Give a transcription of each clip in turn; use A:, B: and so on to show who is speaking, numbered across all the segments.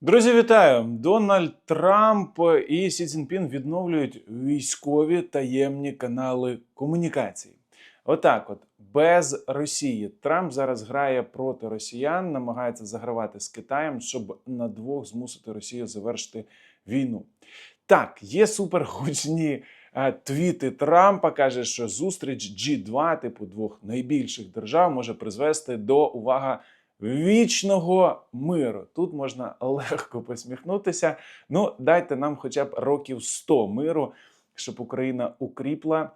A: Друзі, вітаю! Дональд Трамп і Сі Цзіньпін відновлюють військові таємні канали комунікації. Отак, от без Росії Трамп зараз грає проти росіян, намагається загравати з Китаєм, щоб на двох змусити Росію завершити війну. Так, є супергучні е, твіти Трампа. каже, що зустріч G2, типу двох найбільших держав, може призвести до увага вічного миру. Тут можна легко посміхнутися. Ну, дайте нам хоча б років 100 миру, щоб Україна укріпла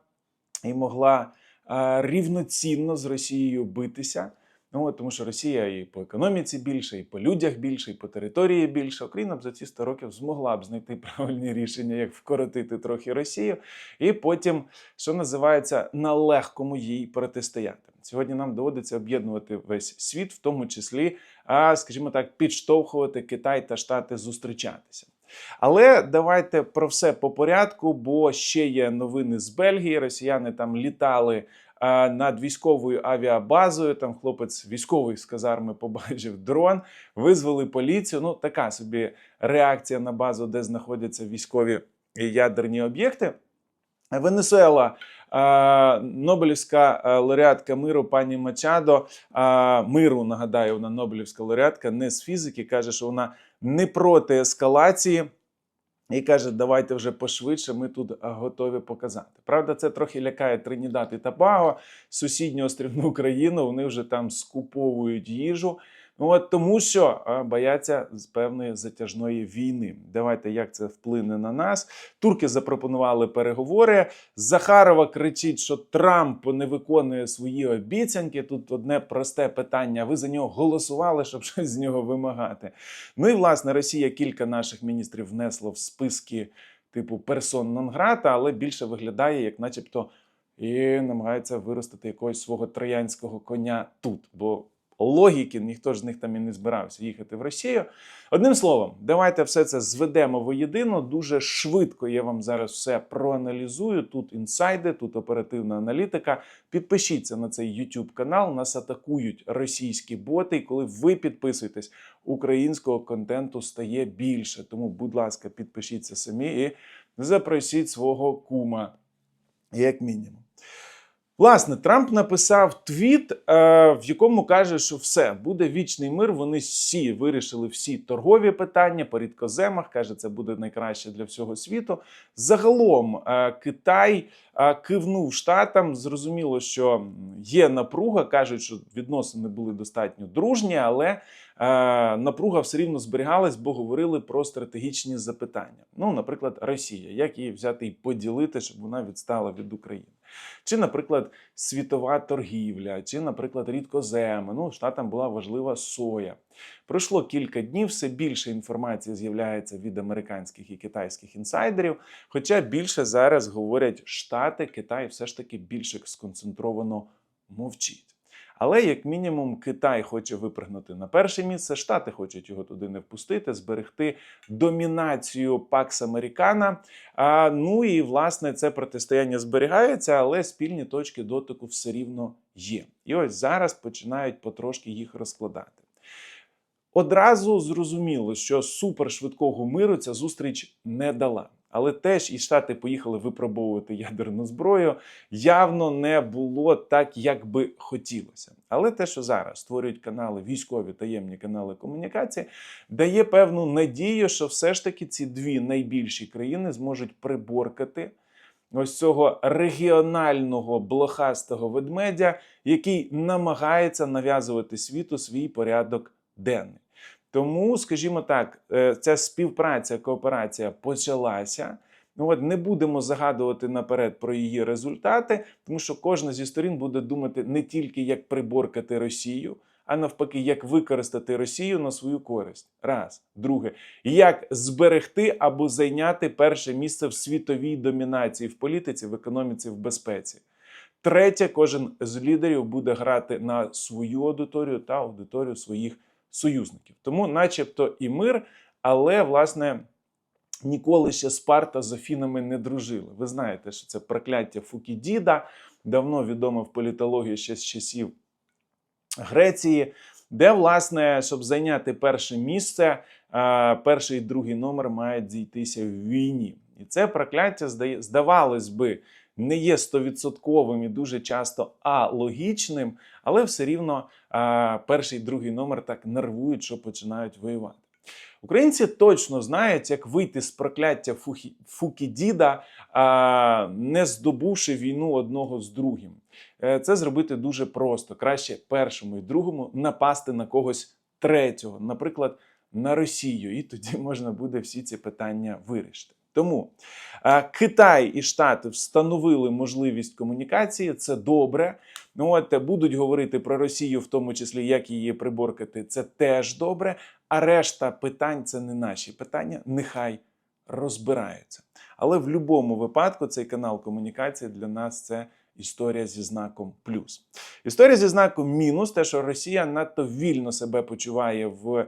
A: і могла е, рівноцінно з Росією битися. Ну, тому що Росія і по економіці більше, і по людях більше, і по території більше. Україна б за ці 100 років змогла б знайти правильні рішення, як вкоротити трохи Росію, і потім, що називається, на легкому їй протистояти. Сьогодні нам доводиться об'єднувати весь світ, в тому числі, а, скажімо так, підштовхувати Китай та Штати зустрічатися. Але давайте про все по порядку, бо ще є новини з Бельгії. Росіяни там літали а, над військовою авіабазою. Там хлопець військовий з казарми побачив дрон, визвали поліцію. Ну, така собі реакція на базу, де знаходяться військові ядерні об'єкти. Венесуела, Нобелівська е, лауреатка миру пані Мачадо. е, Миру нагадаю, вона Нобелівська лауреатка, не з фізики. каже, що вона не проти ескалації. І каже, давайте вже пошвидше, ми тут готові показати. Правда, це трохи лякає Тринідад і Табаго, сусідню острівну країну. Вони вже там скуповують їжу. Ну от тому, що бояться з певної затяжної війни. Давайте як це вплине на нас. Турки запропонували переговори. Захарова кричить, що Трамп не виконує свої обіцянки. Тут одне просте питання: ви за нього голосували, щоб щось з нього вимагати. Ну і власне Росія кілька наших міністрів внесло в списки типу персон нон-грата, але більше виглядає, як начебто, і намагається виростити якогось свого троянського коня тут. Бо логіки ніхто ж з них там і не збирався їхати в Росію. Одним словом, давайте все це зведемо воєдино. Дуже швидко я вам зараз все проаналізую. Тут інсайди, тут оперативна аналітика. Підпишіться на цей YouTube канал. Нас атакують російські боти. І коли ви підписуєтесь, українського контенту стає більше. Тому, будь ласка, підпишіться самі і запросіть свого кума, як мінімум. Власне, Трамп написав твіт, е, в якому каже, що все буде вічний мир. Вони всі вирішили всі торгові питання по рідкоземах. каже, це буде найкраще для всього світу. Загалом е, Китай е, кивнув штатам. Зрозуміло, що є напруга. кажуть, що відносини були достатньо дружні, але напруга все рівно зберігалась, бо говорили про стратегічні запитання. Ну, наприклад, Росія, як її взяти і поділити, щоб вона відстала від України. Чи, наприклад, світова торгівля, чи, наприклад, рідкоземи. Ну, штатам була важлива соя. Пройшло кілька днів, все більше інформації з'являється від американських і китайських інсайдерів. Хоча більше зараз говорять Штати, Китай все ж таки більше сконцентровано мовчить. Але як мінімум Китай хоче випрыгнути на перше місце, Штати хочуть його туди не впустити, зберегти домінацію Пакс Американа. А, ну і власне це протистояння зберігається, але спільні точки дотику все рівно є. І ось зараз починають потрошки їх розкладати. Одразу зрозуміло, що супершвидкого миру ця зустріч не дала. Але теж і Штати поїхали випробовувати ядерну зброю. Явно не було так, як би хотілося. Але те, що зараз створюють канали, військові таємні канали комунікації, дає певну надію, що все ж таки ці дві найбільші країни зможуть приборкати ось цього регіонального блохастого ведмедя, який намагається нав'язувати світу свій порядок денний. Тому, скажімо так, е, ця співпраця, кооперація почалася. Ну от не будемо загадувати наперед про її результати, тому що кожна зі сторін буде думати не тільки як приборкати Росію, а навпаки, як використати Росію на свою користь. Раз, друге, як зберегти або зайняти перше місце в світовій домінації в політиці, в економіці, в безпеці. Третє, кожен з лідерів буде грати на свою аудиторію та аудиторію своїх союзників. Тому, начебто, і мир, але власне. Ніколи ще Спарта з Афінами не дружили. Ви знаєте, що це прокляття Фукідіда, давно відоме в політології ще з часів Греції, де, власне, щоб зайняти перше місце, перший і другий номер мають зійтися в війні. І це прокляття здавалось би, не є стовідсотковим і дуже часто алогічним, але все рівно е, перший другий номер так нервують, що починають воювати. Українці точно знають, як вийти з прокляття Фухі, Фукідіда, а, не здобувши війну одного з другим. Е, Це зробити дуже просто. Краще першому і другому напасти на когось третього, наприклад, на Росію, і тоді можна буде всі ці питання вирішити. Тому е, Китай і Штати встановили можливість комунікації. Це добре. Ну от е, будуть говорити про Росію, в тому числі як її приборкати. Це теж добре. А решта питань це не наші питання. Нехай розбираються. Але в будь-якому випадку цей канал комунікації для нас це історія зі знаком плюс. Історія зі знаком мінус, те, що Росія надто вільно себе почуває в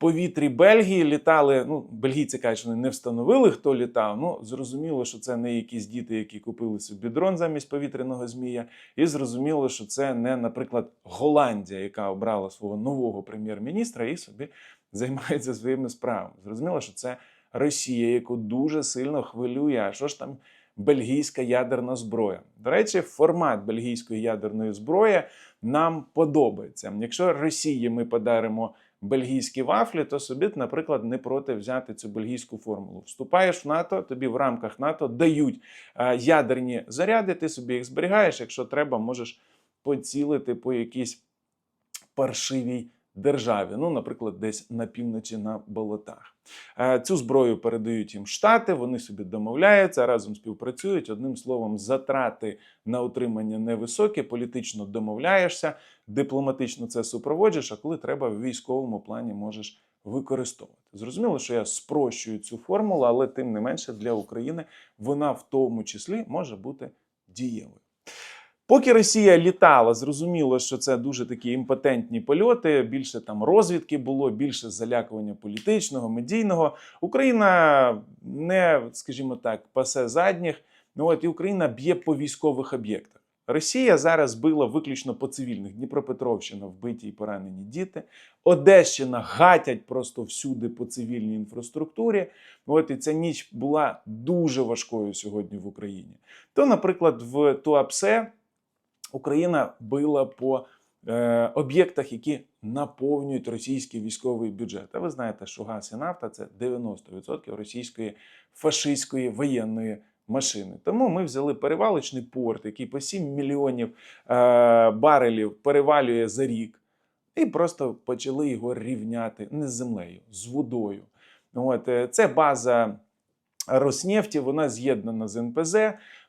A: повітрі Бельгії. Літали. Ну, бельгійці кажуть, що вони не встановили, хто літав. Ну, зрозуміло, що це не якісь діти, які купили собі дрон замість повітряного змія. І зрозуміло, що це не, наприклад, Голландія, яка обрала свого нового прем'єр-міністра і собі займається своїми справами. Зрозуміло, що це Росія, яку дуже сильно хвилює. А що ж там бельгійська ядерна зброя? До речі, формат бельгійської ядерної зброї нам подобається. Якщо Росії ми подаримо бельгійські вафлі, то собі, наприклад, не проти взяти цю бельгійську формулу. Вступаєш в НАТО, тобі в рамках НАТО дають е, ядерні заряди, ти собі їх зберігаєш. Якщо треба, можеш поцілити по якійсь паршивій державі, ну, наприклад, десь на півночі на болотах. Е, Цю зброю передають їм Штати, вони собі домовляються, разом співпрацюють. Одним словом, затрати на утримання невисокі, політично домовляєшся, дипломатично це супроводжуєш, а коли треба в військовому плані можеш використовувати. Зрозуміло, що я спрощую цю формулу, але тим не менше для України вона в тому числі може бути дієвою. Поки Росія літала, зрозуміло, що це дуже такі імпотентні польоти. Більше там розвідки було, більше залякування політичного, медійного. Україна не, скажімо так, пасе задніх. Ну от і Україна б'є по військових об'єктах. Росія зараз била виключно по цивільних. Дніпропетровщина вбиті і поранені діти. Одещина гатять просто всюди по цивільній інфраструктурі. От і ця ніч була дуже важкою сьогодні в Україні. То, наприклад, в Туапсе Україна била по е, об'єктах, які наповнюють російський військовий бюджет. А ви знаєте, що газ і нафта це 90% російської фашистської воєнної машини. Тому ми взяли перевалочний порт, який по 7 мільйонів е, барелів перевалює за рік, і просто почали його рівняти не з землею, з водою. От, е, це база. Роснефті, вона з'єднана з НПЗ.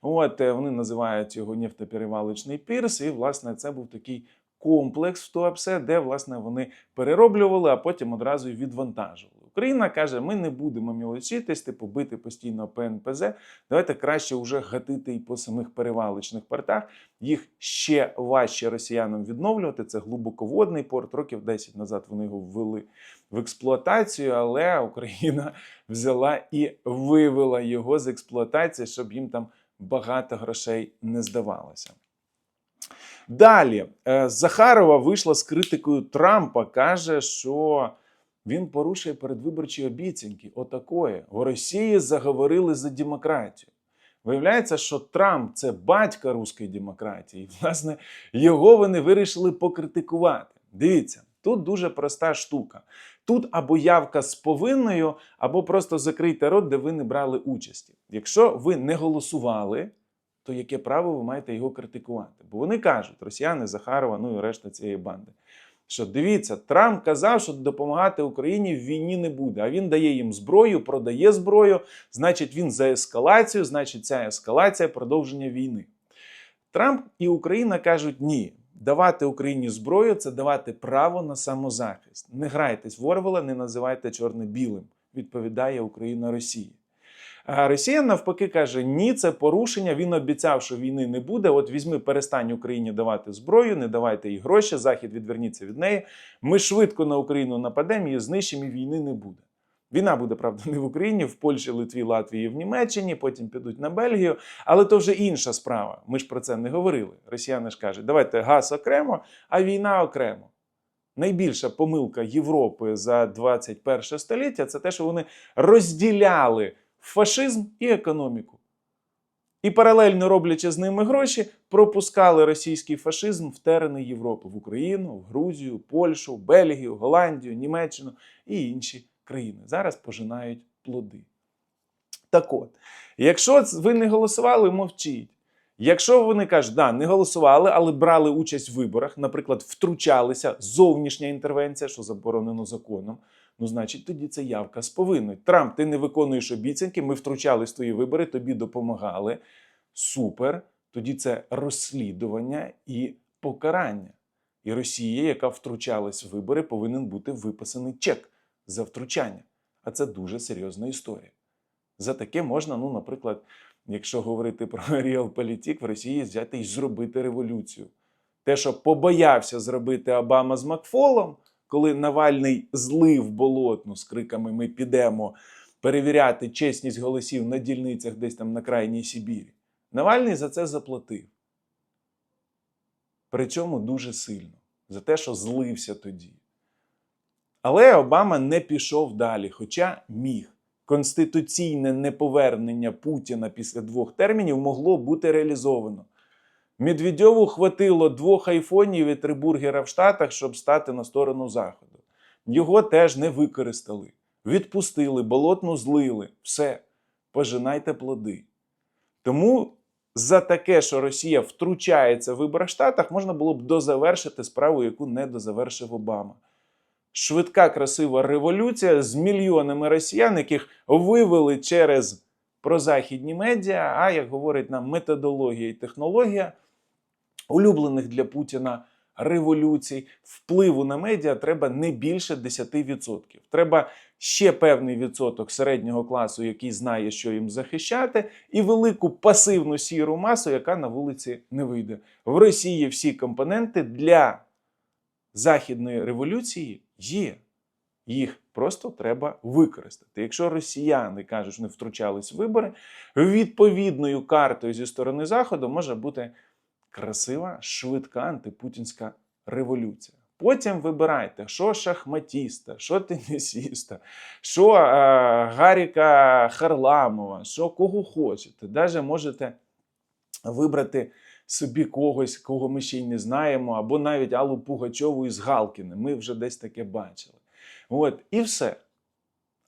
A: От е, вони називають його нефтоперевалочний пірс. І, власне, це був такий комплекс в Туапсе, де власне вони перероблювали, а потім одразу й відвантажували. Україна каже: ми не будемо мілочитись, типу бити постійно по НПЗ. Давайте краще вже гатити і по самих перевалочних портах. Їх ще важче росіянам відновлювати. Це глибоководний порт. Років 10 назад вони його ввели в експлуатацію, але Україна взяла і вивела його з експлуатації, щоб їм там багато грошей не здавалося. Далі е, Захарова вийшла з критикою Трампа, каже, що він порушує передвиборчі обіцянки. Отакої. В Росії заговорили за демократію. Виявляється, що Трамп це батька руської демократії. І, власне, його вони вирішили покритикувати. Дивіться, тут дуже проста штука. Тут або явка з повинною, або просто закрийте рот, де ви не брали участі. Якщо ви не голосували, то яке право ви маєте його критикувати? Бо вони кажуть, росіяни, Захарова, ну і решта цієї банди. Що дивіться, Трамп казав, що допомагати Україні в війні не буде. А він дає їм зброю, продає зброю. Значить, він за ескалацію, значить, ця ескалація продовження війни. Трамп і Україна кажуть ні. Давати Україні зброю це давати право на самозахист. Не грайтесь в Орвела, не називайте чорне білим. Відповідає Україна Росії. А Росія навпаки каже: ні, це порушення. Він обіцяв, що війни не буде. От візьми, перестань Україні давати зброю, не давайте їй гроші. Захід відверніться від неї. Ми швидко на Україну нападемо, її знищимо, і війни не буде. Війна буде, правда, не в Україні, в Польщі, Литві, Латвії, в Німеччині, потім підуть на Бельгію. Але то вже інша справа. Ми ж про це не говорили. Росіяни ж кажуть, давайте газ окремо, а війна окремо. найбільша помилка Європи за 21 століття це те, що вони розділяли фашизм і економіку. І паралельно роблячи з ними гроші, пропускали російський фашизм в терени Європи в Україну, в Грузію, Польщу, Бельгію, Голландію, Німеччину і інші країни. Зараз пожинають плоди. Так от, якщо ви не голосували, мовчіть. Якщо вони кажуть, да, не голосували, але брали участь в виборах, наприклад, втручалися, зовнішня інтервенція, що заборонено законом, ну, значить, тоді це явка з повинною. Трамп, ти не виконуєш обіцянки, ми втручались в твої вибори, тобі допомагали. Супер. Тоді це розслідування і покарання. І Росія, яка втручалась в вибори, повинен бути виписаний чек за втручання. А це дуже серйозна історія. За таке можна, ну, наприклад, якщо говорити про реалполітик, в Росії взяти і зробити революцію. Те, що побоявся зробити Обама з Макфолом, коли Навальний злив болотну з криками Ми підемо перевіряти чесність голосів на дільницях десь там на крайній Сибірі. Навальний за це заплатив. Причому дуже сильно. За те, що злився тоді. Але Обама не пішов далі, хоча міг. Конституційне неповернення Путіна після двох термінів могло бути реалізовано. Медведьову хватило двох айфонів і три бургера в Штатах, щоб стати на сторону Заходу. Його теж не використали. Відпустили, болотну злили. Все, пожинайте плоди. Тому за таке, що Росія втручається в вибори в Штатах, можна було б дозавершити справу, яку не дозавершив Обама. Швидка, красива революція з мільйонами росіян, яких вивели через прозахідні медіа, а як говорить нам методологія і технологія улюблених для Путіна революцій, впливу на медіа треба не більше 10%. Треба ще певний відсоток середнього класу, який знає, що їм захищати, і велику пасивну сіру масу, яка на вулиці не вийде. В Росії всі компоненти для західної революції є. Їх просто треба використати. Якщо росіяни кажуть, що не втручались в вибори, відповідною картою зі сторони Заходу може бути красива, швидка антипутінська революція. Потім вибирайте, що шахматіста, що тенісіста, що е, Гаріка Харламова, що кого хочете. Даже можете вибрати собі когось, кого ми ще й не знаємо, або навіть Аллу Пугачову із Галкіни. Ми вже десь таке бачили. От, і все.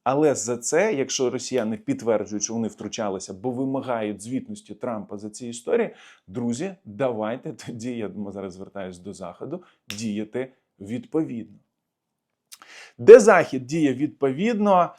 A: Але за це, якщо росіяни підтверджують, що вони втручалися, бо вимагають звітності Трампа за ці історії, друзі, давайте тоді, я зараз звертаюся до Заходу, діяти відповідно. Де Захід діє відповідно,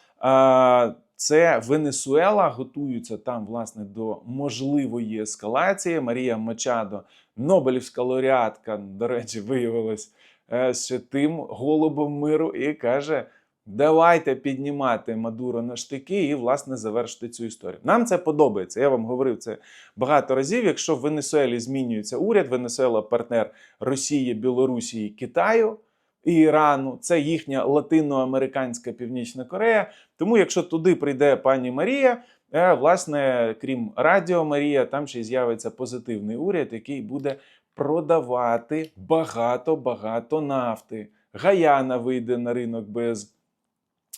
A: це Венесуела, готуються там, власне, до можливої ескалації. Марія Мачадо, Нобелівська лауреатка, до речі, виявилась е, ще тим голубом миру і каже: давайте піднімати Мадуро на штики і, власне, завершити цю історію. Нам це подобається. Я вам говорив це багато разів. Якщо в Венесуелі змінюється уряд, Венесуела партнер Росії, Білорусі, Китаю. Ірану, це їхня латиноамериканська Північна Корея. Тому, якщо туди прийде пані Марія, е, власне, крім Радіо Марія, там ще й з'явиться позитивний уряд, який буде продавати багато-багато нафти. Гаяна вийде на ринок без.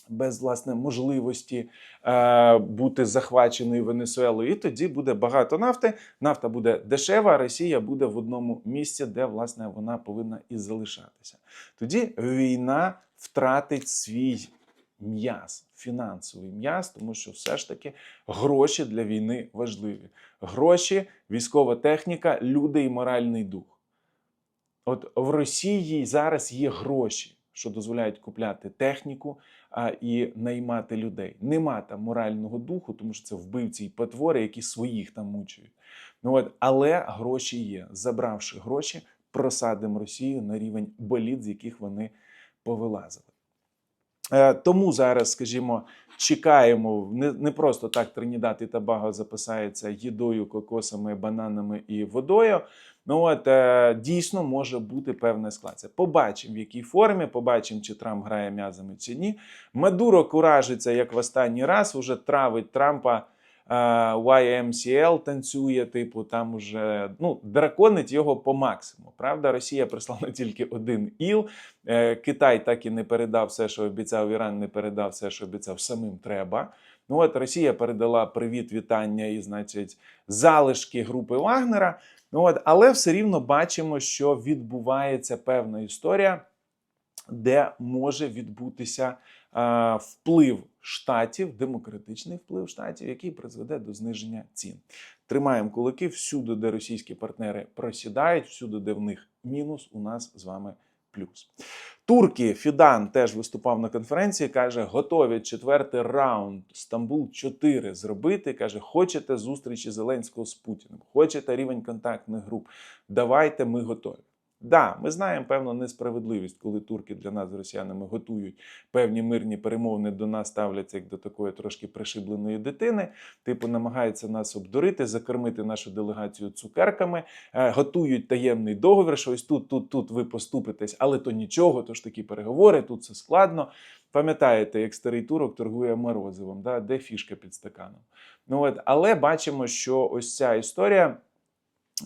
A: Без власне можливості е, бути захваченою Венесуелою, і тоді буде багато нафти. Нафта буде дешева, Росія буде в одному місці, де власне вона повинна і залишатися. Тоді війна втратить свій м'яз, фінансовий м'яз, тому що все ж таки гроші для війни важливі. Гроші, військова техніка, люди і моральний дух. От в Росії зараз є гроші що дозволяють купляти техніку а, і наймати людей. Нема там морального духу, тому що це вбивці і потвори, які своїх там мучують. Ну от, але гроші є. Забравши гроші, просадимо Росію на рівень боліт, з яких вони повилазили. Е, тому зараз, скажімо, чекаємо не не просто так Тринідад і Табаго запасається їдою, кокосами, бананами і водою. Ну от е, дійсно може бути певна ескалація. Побачимо, в якій формі, побачимо, чи Трамп грає м'язами чи ні. Мадуро куражиться, як в останній раз, уже травить Трампа YMCL танцює, типу, там уже ну, драконить його по максимуму. Правда, Росія прислала тільки один іл. Е, Китай так і не передав все, що обіцяв. Іран не передав все, що обіцяв. Самим треба. Ну от Росія передала привіт, вітання і, значить, залишки групи Вагнера. Ну от, але все рівно бачимо, що відбувається певна історія, де може відбутися е, вплив штатів, демократичний вплив штатів, який призведе до зниження цін. Тримаємо кулаки всюди, де російські партнери просідають, всюди, де в них мінус, у нас з вами. Турки Фідан теж виступав на конференції. каже, готові четвертий раунд Стамбул 4 зробити. каже, хочете зустрічі Зеленського з Путіним, хочете рівень контактних груп. Давайте, ми готові. Да, ми знаємо певну несправедливість, коли турки для нас з росіянами готують певні мирні перемовини до нас ставляться як до такої трошки пришибленої дитини. Типу, намагаються нас обдурити, закормити нашу делегацію цукерками, е, готують таємний договір, що ось тут, тут, тут ви поступитесь, але то нічого, то ж такі переговори, тут все складно. Пам'ятаєте, як старий турок торгує морозивом, да? де фішка під стаканом. Ну от, але бачимо, що ось ця історія.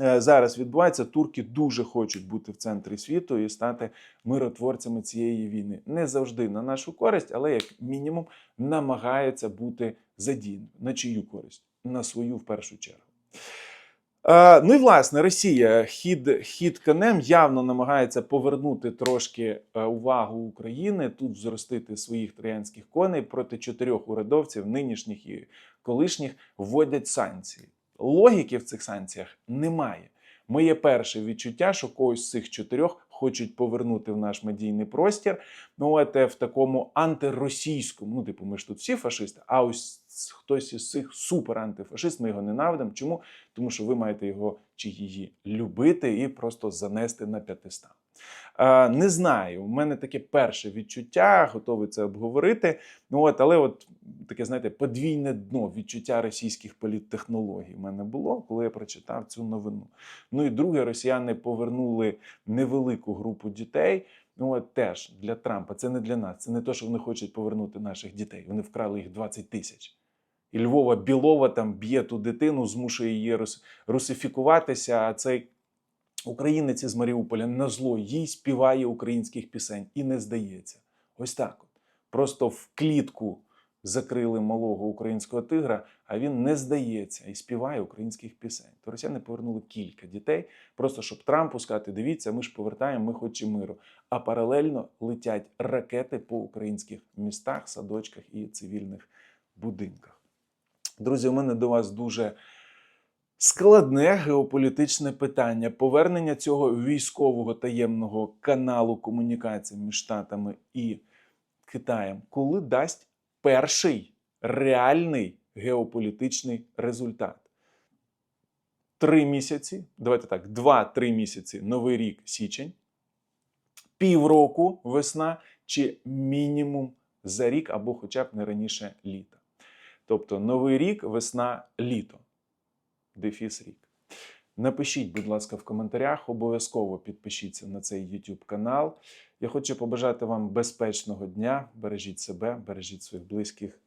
A: Е, Зараз відбувається, турки дуже хочуть бути в центрі світу і стати миротворцями цієї війни. Не завжди на нашу користь, але як мінімум намагаються бути задіяні. На чию користь? На свою в першу чергу. Е, ну і власне Росія хід, хід конем явно намагається повернути трошки е, увагу України, тут зростити своїх троянських коней проти чотирьох урядовців, нинішніх і колишніх, вводять санкції. Логіки в цих санкціях немає. Моє перше відчуття, що когось з цих чотирьох хочуть повернути в наш медійний простір. Ну, от е, в такому антиросійському, ну, типу, ми ж тут всі фашисти, а ось хтось із цих супер антифашист, ми його ненавидимо. Чому? Тому що ви маєте його чи її любити і просто занести на п'ятиста. Е, не знаю, у мене таке перше відчуття, готовий це обговорити. Ну от, але от таке, знаєте, подвійне дно відчуття російських політтехнологій в мене було, коли я прочитав цю новину. Ну і друге, росіяни повернули невелику групу дітей. Ну, от теж для Трампа це не для нас. Це не те, що вони хочуть повернути наших дітей. Вони вкрали їх 20 тисяч. І Львова Білова там б'є ту дитину, змушує її русифікуватися. А цей українець із Маріуполя на зло їй співає українських пісень і не здається. Ось так. От. Просто в клітку закрили малого українського тигра, а він не здається і співає українських пісень. То росіяни повернули кілька дітей, просто щоб Трампу сказати: дивіться, ми ж повертаємо, ми хочемо миру. А паралельно летять ракети по українських містах, садочках і цивільних будинках. Друзі, у мене до вас дуже складне геополітичне питання. Повернення цього військового таємного каналу комунікацій між Штатами і Китаєм, коли дасть перший реальний геополітичний результат. Три місяці, давайте так, два-три місяці, новий рік, січень, півроку весна чи мінімум за рік або хоча б не раніше літа. Тобто новий рік, весна, літо. Дефіс рік. Напишіть, будь ласка, в коментарях, обов'язково підпишіться на цей YouTube канал. Я хочу побажати вам безпечного дня. Бережіть себе, бережіть своїх близьких.